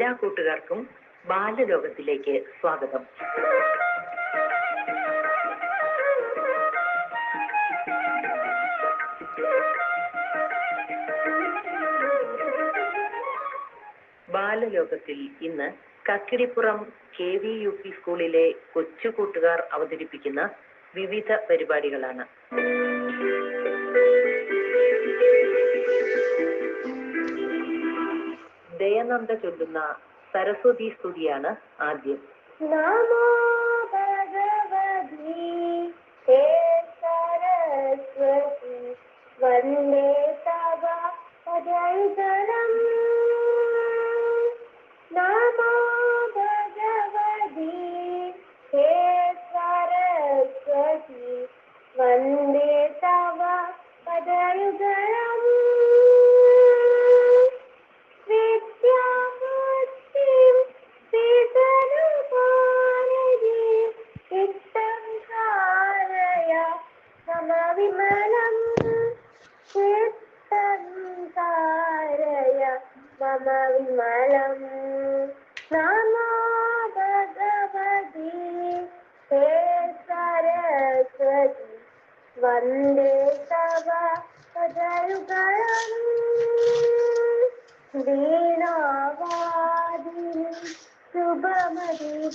എല്ലാ കൂട്ടുകാർക്കും ബാലലോകത്തിലേക്ക് സ്വാഗതം. ബാലലോകത്തിൽ ഇന്ന് Kakkidippuram K V U P സ്കൂളിലെ കൊച്ചു കൂട്ടുകാർ അവതരിപ്പിക്കുന്ന വിവിധ പരിപാടികളാണ്. ദയാനന്ദ ചൊല്ലുന്ന സരസ്വതി സ്തുതിയാണ് ആദ്യം. നമോ ഭഗവതി സരസ്വതി വന്ദേ തവ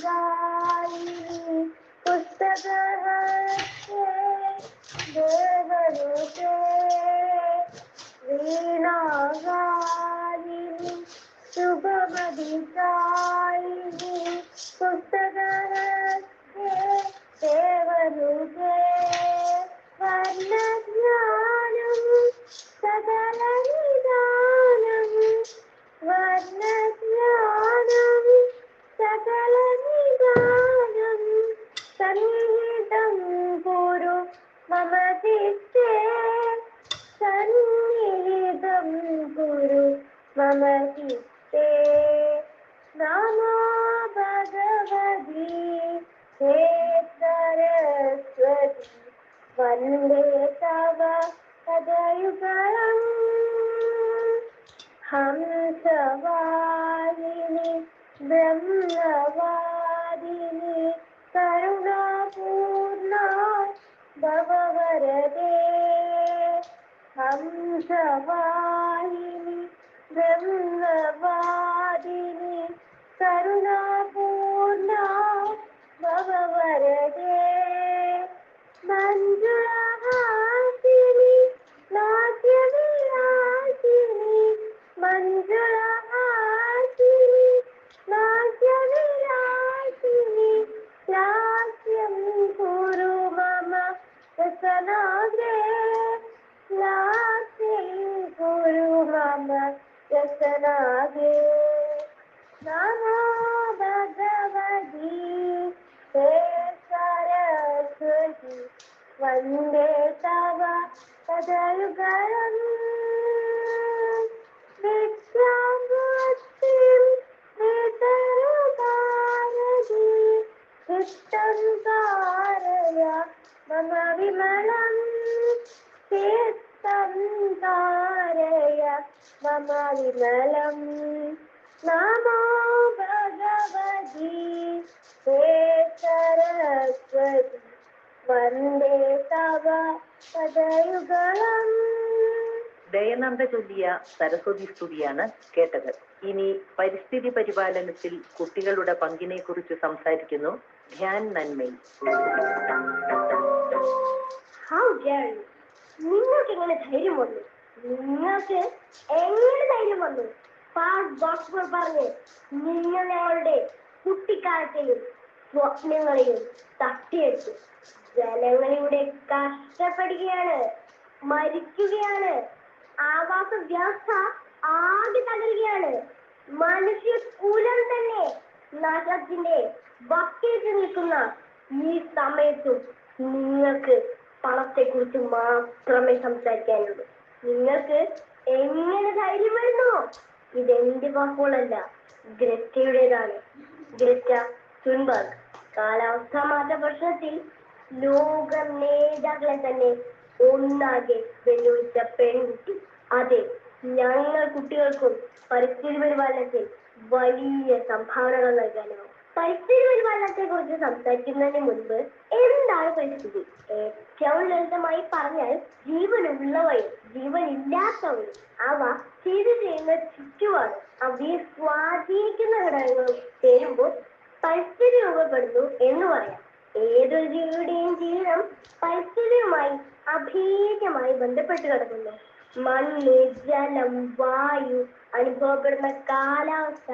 vai, você deve വന്ദേ തവ പദയുഗളം ഹംസവാദിനി ബ്രഹ്മവാദിനി കരുണാപൂർണ ഭവവരദേ രസനാഗ്രേ നമോ ഭഗവതി ഹേ സരസ്വതി വന്ദേ തവ പദയുഗളം വിദ്യാബുദ്ധിം വിതരുഭാരതി ചിത്തം താരയ മമ വിമലം മമ വിമലം നമോ ഭഗവതി. സരസ്വതി. വന്ദേ തവ പദയുഗളം ദയാനന്ദ ചൊല്ലിയ സരസ്വതി സ്തുതിയാണ് കേട്ടത്. ഇനി പരിസ്ഥിതി പരിപാലനത്തിൽ കുട്ടികളുടെ പങ്കിനെ കുറിച്ച് സംസാരിക്കുന്നു ധ്യാൻ നന്മയിൽ നിങ്ങൾക്ക് എങ്ങനെ ധൈര്യം വന്നു? നിങ്ങൾക്ക് എങ്ങനെ ധൈര്യം വന്നു? പാസ് ബോക്സുകൾ പറഞ്ഞ് നിങ്ങൾ ഞങ്ങളുടെ കുട്ടിക്കാലത്തെയും സ്വപ്നങ്ങളെയും തട്ടിയെടുത്തു. ജനങ്ങളിവിടെ കഷ്ടപ്പെടുകയാണ് മരിക്കുകയാണ്. ആവാസ വ്യവസ്ഥ ആകെ തകരുകയാണ്. മനുഷ്യ കുലം തന്നെ നഗരത്തിന്റെ വക്കേറ്റ് നിൽക്കുന്ന ഈ സമയത്തും നിങ്ങൾക്ക് പണത്തെ കുറിച്ച് മാത്രമേ സംസാരിക്കാനുള്ളൂ. നിങ്ങൾക്ക് എങ്ങനെ ധൈര്യം വരുന്നു? എന്റെ വാക്കുകളല്ല ഗ്രറ്റയുടേതാണ് ഗ്രറ്റ തുൻബർഗ് കാലാവസ്ഥാ മാറ്റ പ്രശ്നത്തിൽ ലോക നേതാക്കളെ തന്നെ ഒന്നാകെ വെല്ലുവിളിച്ച പെൺകുട്ടി. അതെ ഞങ്ങൾ കുട്ടികൾക്കും പരിസ്ഥിതി പരിപാലനത്തിൽ വലിയ സംഭാവനകൾ നൽകാനാവും. പരിസ്ഥിതി പരിപാലനത്തെ കുറിച്ച് സംസാരിക്കുന്നതിന് മുൻപ് എന്താണ് പരിസ്ഥിതി? ഏറ്റവും ലളിതമായി പറഞ്ഞാൽ ജീവനുള്ളവയും ജീവനില്ലാത്തവയും അവ സ്ഥിതി ചെയ്യുന്ന ചുറ്റുപാട് അവയെ സ്വാധീനിക്കുന്ന ഘടകങ്ങളും ചേരുമ്പോൾ പരിസ്ഥിതി രൂപപ്പെടുന്നു എന്ന് പറയാം. ഏതൊരു ജീവിയുടെയും ജീവിതം പരിസ്ഥിതിയുമായി അഭേദ്യമായി ബന്ധപ്പെട്ട് കിടക്കുന്നു. മണ്ണ് ജലം വായു അനുഭവപ്പെടുന്ന കാലാവസ്ഥ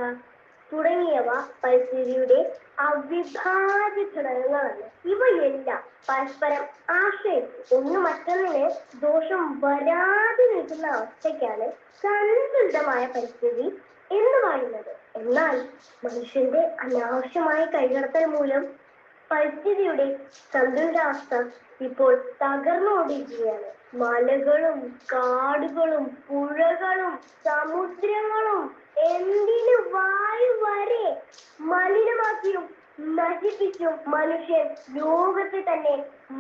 തുടങ്ങിയവ പരിസ്ഥിതിയുടെ അവിഭാജ്യ ഘടകങ്ങളാണ്. ഇവയെല്ലാം പരസ്പരം ആശ്രയിച്ച് ഒന്ന് മറ്റൊന്നിന് ദോഷം വരാതെ നിൽക്കുന്ന അവസ്ഥയ്ക്കാണ് സന്തുലിതമായ പരിസ്ഥിതി എന്ന് പറയുന്നത്. എന്നാൽ മനുഷ്യന്റെ അനാവശ്യമായ കൈകടത്തൽ മൂലം പരിസ്ഥിതിയുടെ സന്തുലിതാവസ്ഥ ഇപ്പോൾ തകർന്നുകൊണ്ടിരിക്കുകയാണ്. മലകളും കാടുകളും പുഴകളും സമുദ്രങ്ങളും എന്തിനു വായു വരെ മലിനമാക്കിയും നശിപ്പിച്ചും മനുഷ്യൻ ലോകത്തെ തന്നെ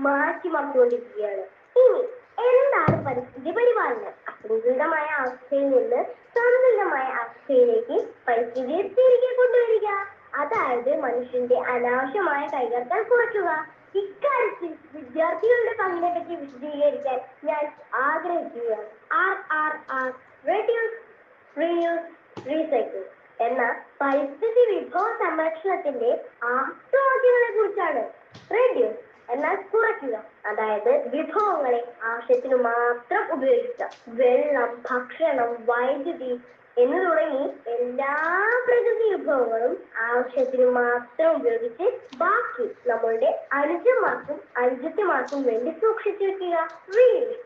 മാറ്റിമറിച്ചുകൊണ്ടിരിക്കുകയാണ് ഇനി എന്താണ് പരിസ്ഥിതി പരിപാലനം? അസന്തുലിതമായ അവസ്ഥയിൽ നിന്ന് സന്തുലിതമായ അവസ്ഥയിലേക്ക് പരിസ്ഥിതിയെ തിരികെ കൊണ്ടുവരിക. അതായത് മനുഷ്യന്റെ അനാവശ്യമായ കൈകർത്തൽ കുറയ്ക്കുക. ഇക്കാര്യത്തിൽ വിദ്യാർത്ഥികളുടെ പങ്കിനെ പറ്റി വിശദീകരിക്കാൻ ഞാൻ ആഗ്രഹിക്കുകയാണ്. R R R reduce reuse recycle എന്ന പരിസ്ഥിതി വിഭവ സംരക്ഷണത്തിന്റെ ആപ്തവാക്യങ്ങളെ കുറിച്ചാണ് റെഡ്യൂസ് എന്നാൽ കുറയ്ക്കുക അതായത് വിഭവങ്ങളെ ആവശ്യത്തിന് മാത്രം ഉപയോഗിക്കുക. വെള്ളം ഭക്ഷണം വൈദ്യുതി എന്ന് തുടങ്ങി എല്ലാ പ്രകൃതി വിഭവങ്ങളും ആവശ്യത്തിന് മാത്രം ഉപയോഗിച്ച് ബാക്കി നമ്മളുടെ അനുജന്മാർക്കും അനുജത്തിമാർക്കും വേണ്ടി സൂക്ഷിച്ചു വെക്കുക.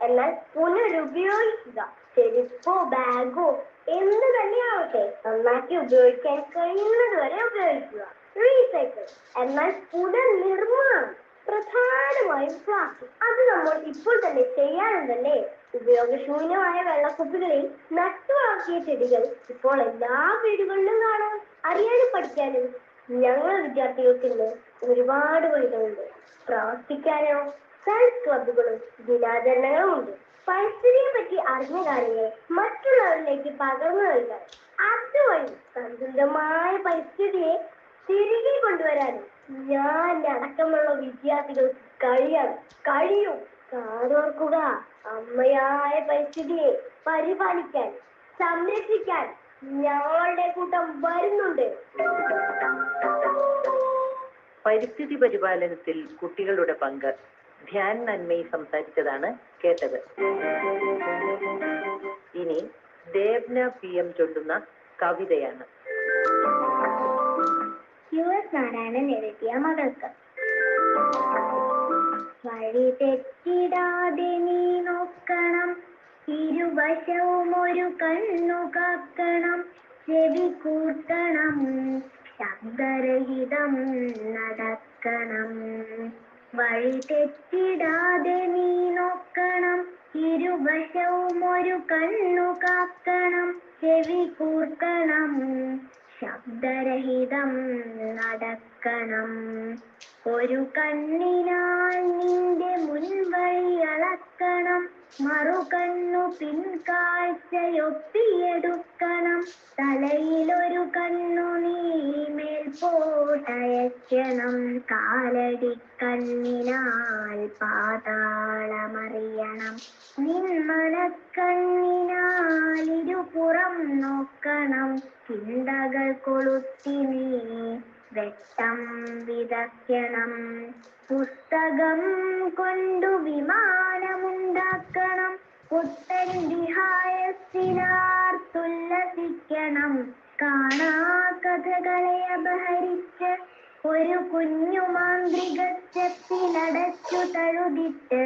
എന്നാൽ പുനരുപയോഗിക്കുക. ചെരുപ്പോ ബാഗോ എന്ത് തന്നെയാവട്ടെ നന്നാക്കി ഉപയോഗിക്കാൻ കഴിയുന്നത് വരെ ഉപയോഗിക്കുക. റീസൈക്കിൾ എന്നാൽ പുനർനിർമ്മാണം പ്രധാനമായും പ്ലാസ്റ്റിക് അത് നമ്മൾ ഇപ്പോൾ തന്നെ ചെയ്യാനുണ്ടല്ലേ ഉപയോഗശൂന്യമായ വെള്ളക്കുപ്പികളിൽ നട്ടുവളർത്തിയ ചെടികൾ ഇപ്പോൾ എല്ലാ വീടുകളിലും കാണാം. അറിയാനും പഠിക്കാനും. ഞങ്ങൾ വിദ്യാർത്ഥികൾക്ക് ഇന്ന് ഒരുപാട് വഴികളുണ്ട്. പ്രവർത്തിക്കാനോ സയൻസ് ക്ലബുകളും ദിനാചരണങ്ങളും ഉണ്ട്. പരിസ്ഥിതിയെ പറ്റി അറിഞ്ഞ കാര്യങ്ങൾ മറ്റുള്ളവരിലേക്ക് പകർന്നു നൽകാൻ അതുവഴി സന്തുലിതമായ പരിസ്ഥിതിയെ തിരികെ കൊണ്ടുവരാനും ഞാൻ അടക്കമുള്ള വിദ്യാർത്ഥികൾക്ക് കഴിയണം കഴിയും. കാതോർക്കുക. അമ്മയായ പരിസ്ഥിതിയെ പരിപാലിക്കാൻ സംരക്ഷിക്കാൻ ഞങ്ങളുടെ കൂട്ടം വരുന്നുണ്ട്. പരിസ്ഥിതി പരിപാലനത്തിൽ കുട്ടികളുടെ പങ്ക് ധ്യാൻ നന്മയിൽ സംസാരിച്ചതാണ് കേട്ടത്. ഇനി ദേവ്ന പി എം ചൊല്ലുന്ന കവിതയാണ്. യു നാരായണൻ എഴുതിയ മകൾക്ക്. വഴി തെറ്റിടാതെ നീ നോക്കണം. ഇരുവശവും ഒരു കണ്ണു കാക്കണം. ചെവി കൂട്ടണം. ശബ്ദരഹിതം നടക്കണം. വഴി തെറ്റിടാതെ നീ നോക്കണം. ഇരുവശവും ഒരു കണ്ണു കാക്കണം. ചെവി കൂർക്കണം. ശബ്ദരഹിതം നടക്കണം. ഒരു കണ്ണിനാൽ നിന്റെ മുൻവഴി അളക്കണം. മറുകണ്ണു പിൻകാഴ്ചയൊപ്പിയെടുക്കണം. തലയിലൊരു കണ്ണു നീ മേൽപോട്ടയക്കണം കാലടി കണ്ണിനാൽ പാതാളമറിയണം. നിന്മനക്കണ്ണിനാൽ ഇരുപുറം നോക്കണം. ചിന്തകൾ കൊളുത്തി നീ വെട്ടം വിതയ്ക്കണം. പുസ്തകം കൊണ്ടു വിമാനമുണ്ടാക്കണം ഒരു കുഞ്ഞു മാന്ത്രികച്ചത്തിലടച്ചു തഴുതിട്ട് നീ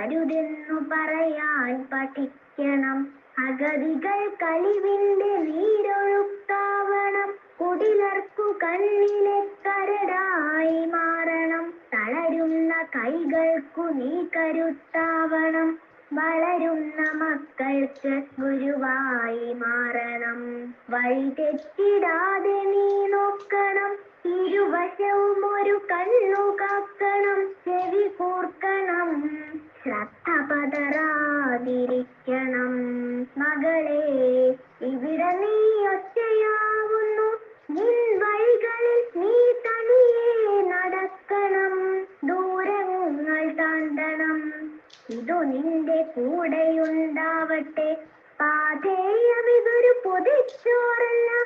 അരുതാത്തതരുതെന്നു പറയാൻ പഠിക്കണം. അഗതികൾ കളിവിന്റെ നീരൊഴുക്കാവണം. കുടിലർക്കു കണ്ണിലെ കരടായി മാറണം. തളരുന്ന കൈകൾക്കു നീ കരുത്താവണം. വളരുന്ന മക്കൾക്ക് ഗുരുവായി മാറണം. വഴി തെറ്റിടാതെ നീ നോക്കണം. ഇരുവശവും ഒരു കണ്ണു കാക്കണം. ചെവി കൂർക്കണം. ശ്രദ്ധ പതറാതിരിക്കണം മകളെ ഇവിടെ നീ ഒറ്റയാവുന്നു. നിൻ വഴികളിൽ നീ തനിയെ നടക്കണം. ദൂരങ്ങൾ താണ്ടണം. ഇതു നിന്റെ കൂടെയുണ്ടാവട്ടെ. പാതേയം ഇതൊരു പൊതിച്ചോറല്ല.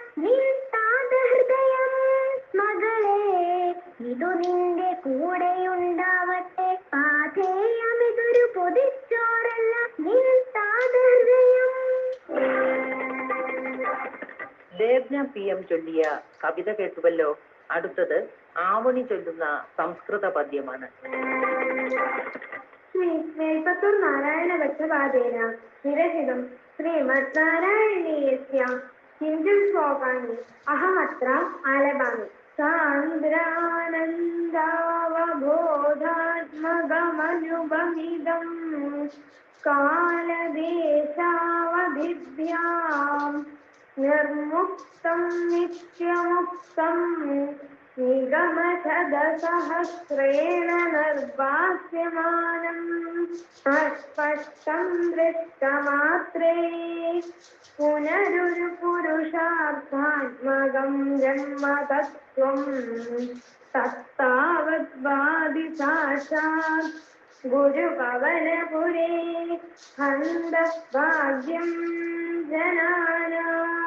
ലേഖന പി എം ചൊല്ലിയ കവിത കേട്ടുവല്ലോ? അടുത്തത് ആവണി ചൊല്ലുന്ന സംസ്കൃത പദ്യമാണ്. ശ്രീ മേൽപ്പത്തൂർ നാരായണ ഭട്ടപാദേന വിരഹിതം ശ്രീമദ് നാരായണീയസ്യ കിഞ്ചിൽ ശ്ലോകാനി അഹമത്ര ആലപാമി. സാന്ദ്രാനന്ദാവബോധാത്മകമനുപമിതം കാലദേശാവധിഭ്യാം. നിർമുക്തം നിത്യമുക്തം നിഗമശതസഹസ്രേണ നിർവാസ്യമാനം അസ്പഷ്ടം ദൃഷ്ടമാത്രേ പുനരൊരു പുരുഷാർത്ഥാത്മകം ജന്മതത്വം തത്താവദ്വാദി സാക്ഷാത് ഗുരുപവനപുരേ. ഹന്തഭാഗ്യം ജനാനാം.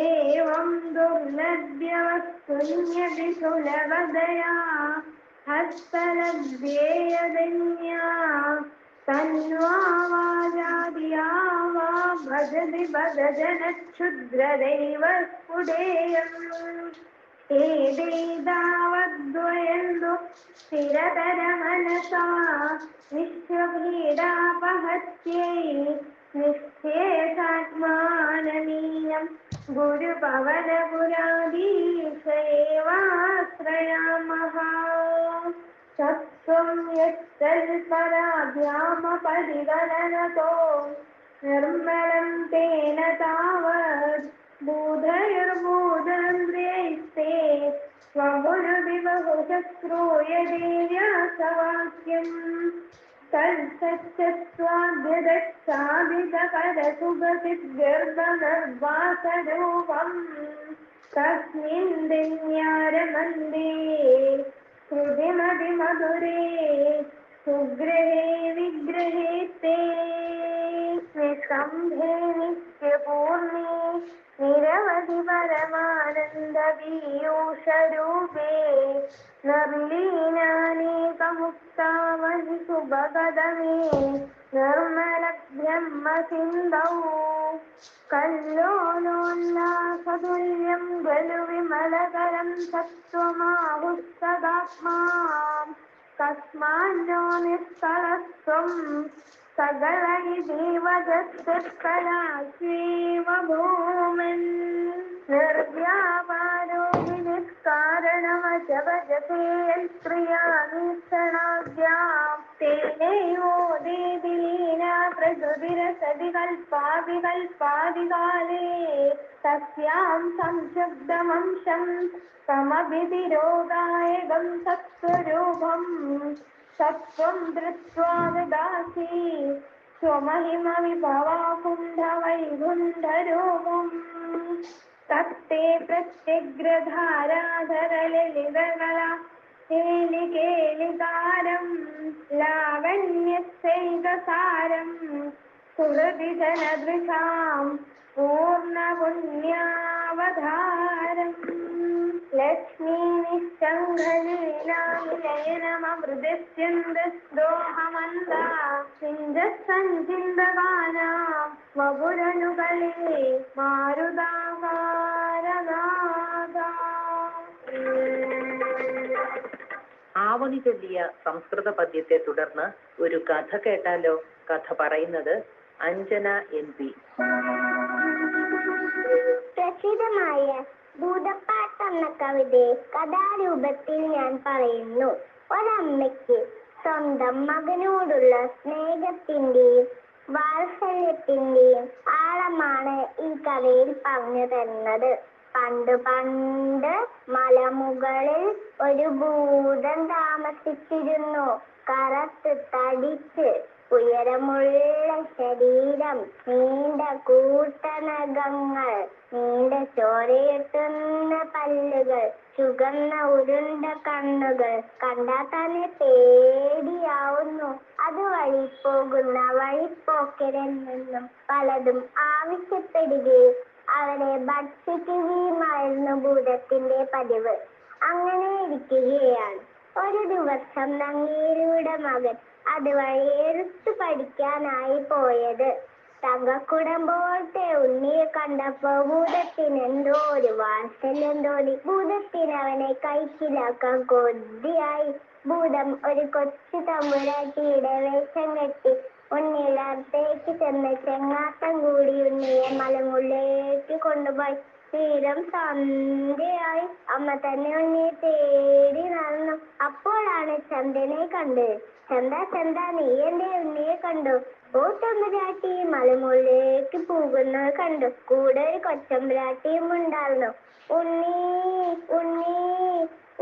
एवं दुर्लभ्यवस्तुन्यपि सुलभतया हस्तलभ्येयदन्या तन्वाजादिया वा भजति भजनक्षुद्रदैवस्फुटेयम् एतैतावद्वयन्तु स्थिरतरमनसा विश्वभेदापहत्यै നിശ്ചേതാത്മാനമീയം ഗുരുപവനപുരാധീശയേവാശ്രയാമഹ ചത്വം യത്തൽപരാധ്യാമപരിഗണനതോ നിർമ്മലം തേന താവത്. ബൂധൈർബൂധന്ദ്രേസ്തേ സ്വഗുരുവിവഹുശക്രൂയ ദേവ്യാസവാക്യം तत्सत्स्वादिदक्षादिदकरसुगतिर्गर्दनर्वासरूपम् तस्मिन् दिव्यारमन्दे हृदिमदिमधुरे सुग्रहे विग्रहे ते। निष्कम्भे नित्यपूर्णे നിരവധി പരമാനന്ദ പീയൂഷരൂപേ നിർലീനാനേകമുക്താവഹി ശുഭകദമേ നിർമ്മല ബ്രഹ്മസിന്ധൗ കല്ലോലോല്ലാസതുല്യം ഗലുവിമലകരം സത്വമാഹുസ്തദാത്മാ. കസ്മാന്നോ നിസ്തളത്വം സകലരി ജീവജസ്വലാശീവഭൂമൻ നിർവ്യാപാരോഹിനി കാരണമജപജപേൽ ക്രിയാനീക്ഷണാദ്യാപ്തേനയോ ദേവിലീന പ്രകൃതിരസതികൽപാവികൽപാതികാലേ തസ്യാം സംശബ്ദമംശം സമഭിതിരോധായകം സത്സ്വരൂപം സത്വം ധൃത്വാദാസി സ്വമഹിമ വിഭവാകുണ്ഠവൈകുണ്ഠരൂപം തത്തേ പ്രത്യഗ്രധാരാധരലളിതകള കേലികേലികാരം ലാവണ്യസൈകസാരം സുഹൃതി ജനദൃശാം പൂർണ പുണ്യാവധാരം ആവണി ചൊല്ലിയ സംസ്കൃത പദ്യത്തെ തുടർന്ന് ഒരു കഥ കേട്ടാലോ? കഥ പറയുന്നത് അഞ്ജന എൻ പി. പ്രസിദ്ധമായ ഭൂതപ്പാട്ട് എന്ന കവിതയെ കഥാരൂപത്തിൽ ഞാൻ പറയുന്നു. ഒരമ്മയ്ക്ക് സ്വന്തം മകനോടുള്ള സ്നേഹത്തിന്റെയും വാത്സല്യത്തിന്റെയും ആഴമാണ് ഈ കഥയിൽ പറഞ്ഞു തരുന്നത്. പണ്ട് പണ്ട് മലമുകളിൽ ഒരു ഭൂതം താമസിച്ചിരുന്നു. കറുത്ത് തടിച്ച് ഉയരമുള്ള ശരീരം നീണ്ട കൂട്ടനഖങ്ങൾ നീണ്ട ചോരയെത്തുന്ന പല്ലുകൾ ചുകന്ന ഉരുണ്ട കണ്ണുകൾ. കണ്ടാൽ തന്നെ പേടിയാവുന്നു. അതുവഴി പോകുന്ന വഴിപ്പോക്കരിൽ നിന്നും പലതും ആവശ്യപ്പെടുകയും അവരെ ഭക്ഷിക്കുകയുമായിരുന്നു ഭൂതത്തിന്റെ പതിവ്. അങ്ങനെ ഇരിക്കുകയാണ്. ഒരു ദിവസം നങ്ങേരിയുടെ മകൻ അതുവഴി എഴുത്ത് പഠിക്കാനായി പോയത്. തങ്കക്കുടം പോലത്തെ ഉണ്ണിയെ കണ്ടപ്പോ ഭൂതത്തിന് എന്തോ ഒരു വാത്സല്യം തോന്നി ഭൂതത്തിന് അവനെ കൈക്കിലാക്കാൻ കൊതിയായി. ഭൂതം ഒരു കൊച്ചു തമ്പുരാട്ടിയുടെ വേഷം കെട്ടി ഉണ്ണിയുടെ അടുത്തേക്ക് ചെന്ന് ചെങ്ങാത്തം കൂടി ഉണ്ണിയെ മലമുള്ളിലേക്ക് കൊണ്ടുപോയി. തീരം സന്ധ്യയായി അമ്മ തന്നെ ഉണ്ണിയെ തേടി നടന്നു. അപ്പോഴാണ് ചന്ദനെ കണ്ടത് ചന്ത ചന്ത നീ എന്റെ ഉണ്ണിയെ കണ്ടു. ഓ തമ്പുരാട്ടി മലമുള്ളിലേക്ക് പോകുന്നത് കണ്ടു. കൂടെ ഒരു കൊച്ചമ്പുരാട്ടിയും ഉണ്ടായിരുന്നു. ഉണ്ണി ഉണ്ണി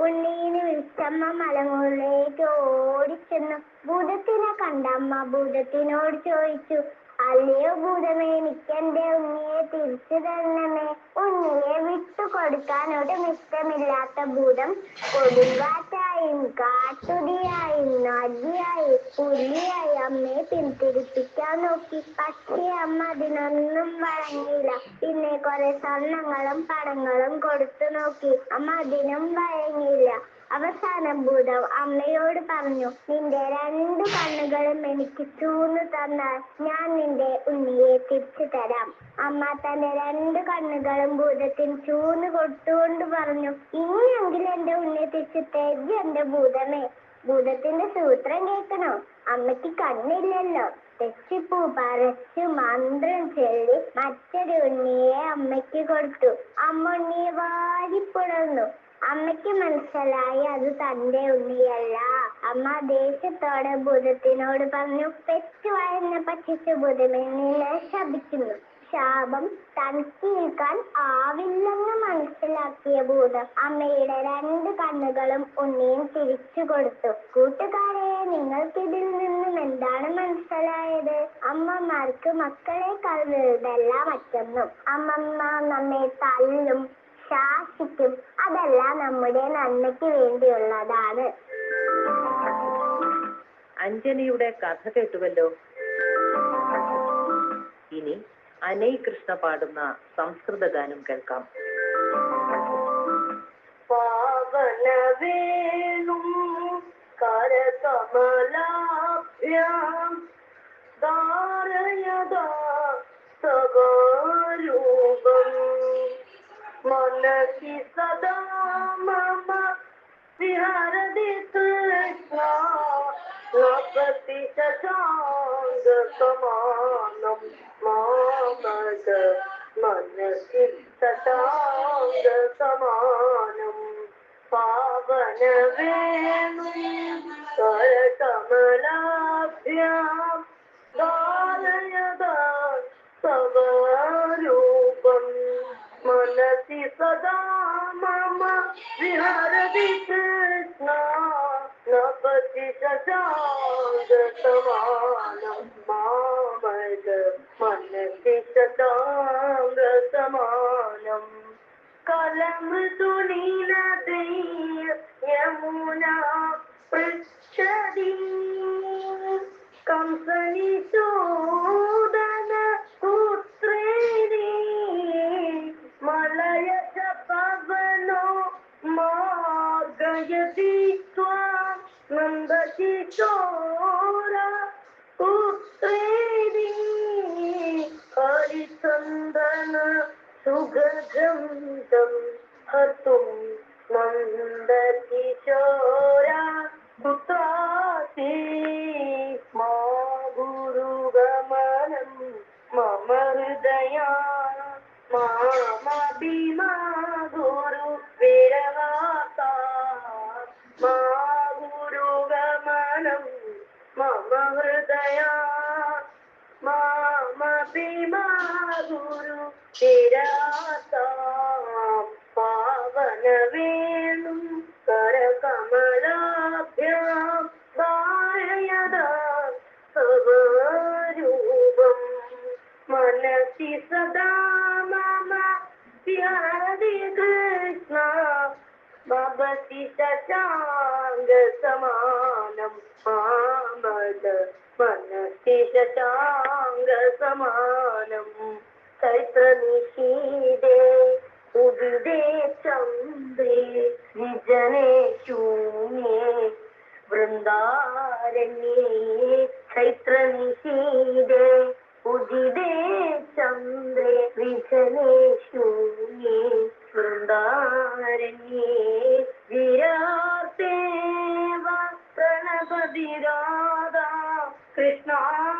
ഉണ്ണീന്ന് വിളിച്ചമ്മ മലമുകളിലേക്ക് ഓടിച്ചെന്നു. ഭൂതത്തിനെ കണ്ടമ്മ ഭൂതത്തിനോട് ചോദിച്ചു. അല്ലയോ ഭൂതമേ മിക്കന്റെ ഉണ്ണിയെ തിരിച്ചു തരണമേ. ഉണ്ണിയെ വിട്ടു കൊടുക്കാൻ ഒട്ടും ഇഷ്ടമില്ലാത്ത ഭൂതം കൊടുങ്കാറ്റായും കാട്ടുതിയായും നദിയായി പുലിയായി അമ്മയെ പിന്തിരിപ്പിക്കാൻ നോക്കി. പക്ഷേ അമ്മ അതിനൊന്നും വഴങ്ങിയില്ല. പിന്നെ കുറെ സ്വർണങ്ങളും പടങ്ങളും കൊടുത്തു നോക്കി. അമ്മ അതിനും വഴങ്ങിയില്ല. അവസാനം ഭൂതം അമ്മയോട് പറഞ്ഞു നിന്റെ രണ്ട് കണ്ണുകളും എനിക്ക് ചൂന്നു തന്നാൽ ഞാൻ നിന്റെ ഉണ്ണിയെ തിരിച്ചു തരാം. അമ്മ തന്റെ രണ്ട് കണ്ണുകളും ഭൂതത്തിന് ചൂന്നു കൊടുത്തുകൊണ്ട് പറഞ്ഞു ഇനിയെങ്കിലും എന്റെ ഉണ്ണിയെ തിരിച്ചു തേജ് എന്റെ ഭൂതമേ. ഭൂതത്തിന്റെ സൂത്രം കേൾക്കണോ? അമ്മയ്ക്ക് കണ്ണില്ലല്ലോ. തെച്ചിപ്പൂ പറിച്ചു മന്ത്രം ചൊല്ലി മറ്റൊരു ഉണ്ണിയെ അമ്മയ്ക്ക് കൊടുത്തു. അമ്മ ഉണ്ണിയെ വാരിപ്പുണർന്നു അമ്മയ്ക്ക് മനസ്സിലായി അത് തന്റെ ഉണ്ണിയല്ല അമ്മ ദേഷ്യത്തോടെ ഭൂതത്തിനോട് പറഞ്ഞു പെറ്റു വഴഞ്ഞ പക്ഷിച്ചു ഭൂതമേ ശപിക്കുന്നു. ശാപം തനിക്ക് നിൽക്കാൻ ആവില്ലെന്ന് മനസ്സിലാക്കിയ ഭൂതം അമ്മയുടെ രണ്ട് കണ്ണുകളും ഉണ്ണിയും തിരിച്ചു കൊടുത്തു. കൂട്ടുകാരെ നിങ്ങൾക്ക് ഇതിൽ നിന്നും എന്താണ് മനസ്സിലായത്? അമ്മമാർക്ക് മക്കളെക്കാൾ വലുതല്ല മറ്റൊന്നും. അമ്മമ്മ നമ്മെ തല്ലും ശാസിക്കും. അതെല്ലാം നമ്മുടെ നന്മയ്ക്ക് വേണ്ടിയുള്ളതാണ്. അഞ്ജനയുടെ കഥ കേട്ടുവല്ലോ? ഇനി അനൈ കൃഷ്ണ പാടുന്ന സംസ്കൃത ഗാനം കേൾക്കാം. പാവനവേണും കരകമലാഭ്യാം சதாங்கமானம் மாமக மனசில் சதாங்க சமானம் பாவன வேணும் கரகமலாபியாம் பாலயதான் சவாரூபம் மனசி சதா மம விஹரதி ഹർത്തും മാമദ മനസി ശശാംഗ സമാനം ചൈത്രനിഷീദേ ഉദിതേ ചന്ദ്രേ വിജനേ ശൂന്യേ വൃന്ദാരണ്യേ ചൈത്രനിഷീദേ ഉദിതേ ചന്ദ്രേ വിജനേ ശൂന്യേ വൃന്ദാരണ്യേ വിരാർത്തേവ പ്രണപതി I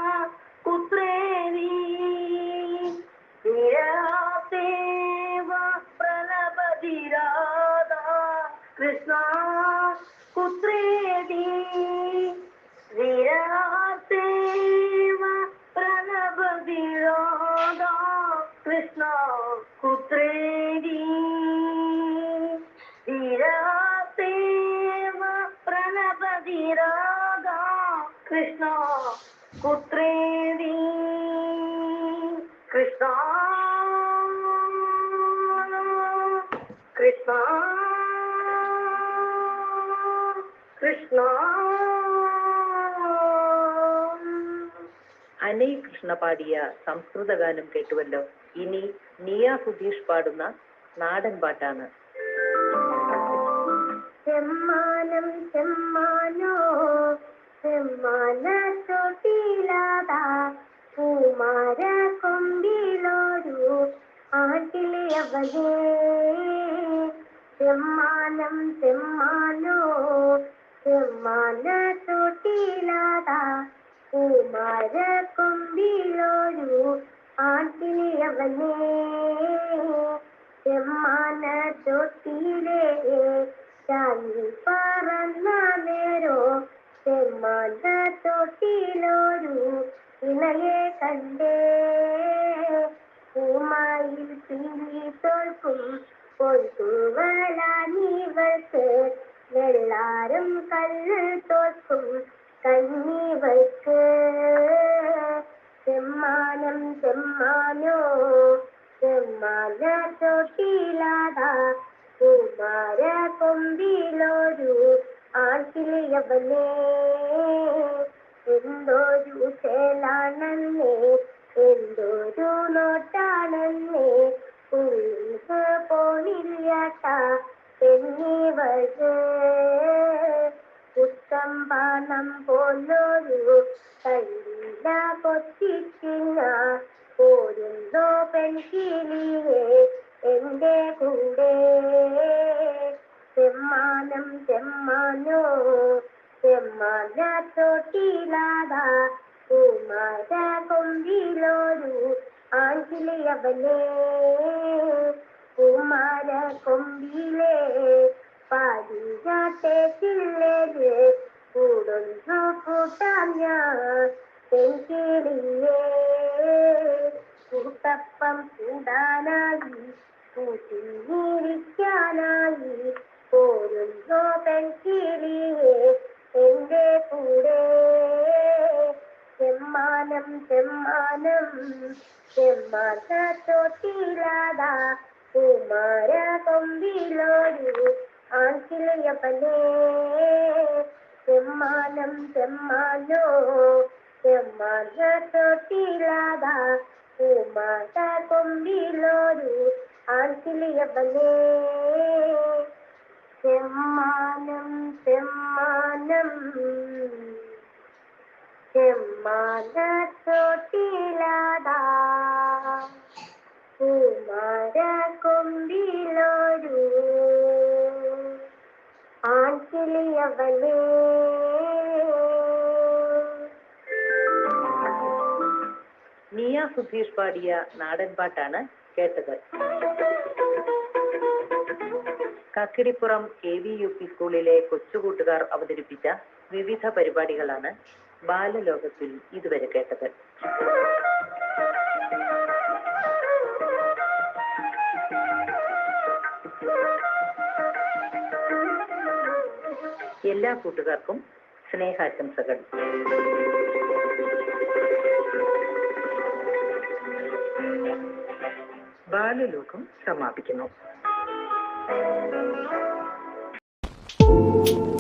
കൃഷ്ണ പാടിയ സംസ്കൃത ഗാനം കേട്ടുവല്ലോ. ഇനി നിയ സുധീഷ് പാടുന്ന നാടൻ പാട്ടാണ്. ചെമ്മാനം ചെമ്മാനോ ചെമ്മാന ചെമ്മാനം ചെമ്മാനോ കുമാര കൊമ്പിലൊരു ആട്ടിലെയവനേ ചെമ്മാന തൊട്ടിലേ ചാലി പറന്ന നേരോ ചെമ്മാന തൊട്ടിലൊരു ഇണയെ കണ്ടേ പൂമായിൽ തീരി തോൽക്കും പൊൻതൂവലാനിവൾക്ക് വെള്ളാരം കല്ല് തോൽക്കും കന്നിവൾക്ക് ചെമ്മാനം ചെമ്മാനോ ചെമ്മാന തൊട്ടിലാതാ കുമാര കൊമ്പിലൊരു ആട്ടിലയവനെ എന്തൊരു ചേലാണെന്നേ എന്തൊരു നോട്ടാണെന്നേ ഉള്ളിക്ക് പോണില്ലാട്ട എന്നിവർക്ക് പാനം പോന്നൊരു കൈല പൊത്തിക്കുന്ന പോരുന്നോ പെൺകിളിയെ എന്റെ കൂടെ? ചെമ്മാനം ചെമ്മാനോ ചെമ്മാന തൊട്ടിലാതാ കുമാര കൊമ്പിലൊരു ആഞ്ചിലിയവനെ കുമാര കൊമ്പിലേ പാടിയാട്ടേക്കില്ലേ കൂടുന്നു കൂട്ടാം ഞാൻ പെൺകിളിയേ കൂട്ടപ്പം കൂടാനായി കൂട്ടിയിരിക്കാനായി പോരുന്നോ പെൺകിളിയെ എന്റെ കൂടെ. ചെമ്മാനം ചെമ്മാനം ചെമ്മാന തൊട്ടിലാതാ കുമാര കൊമ്പിലൊരു ആൺകിളിയപ്പനേ. ചെമ്മാനം ചെമ്മാനോ ചെമ്മാന തൊട്ടിലാതാ കുമാര കൊമ്പിലൊരു ആൺകിളിയപ്പനേ തെമ്മാനം തെമ്മാനം ചെമ്മാന തൊട്ടിലാതാ കുമാര മിയ സുധീഷ് പാടിയ നാടൻ പാട്ടാണ് കേട്ടത്. Kakkidippuram K V U P സ്കൂളിലെ കൊച്ചുകൂട്ടുകാർ അവതരിപ്പിച്ച വിവിധ പരിപാടികളാണ് ബാലലോകത്തിൽ ഇതുവരെ കേട്ടത്. എല്ലാ കൂട്ടുകാർക്കും സ്നേഹാശംസകൾ. ബാലലോകം സമാപിക്കുന്നു.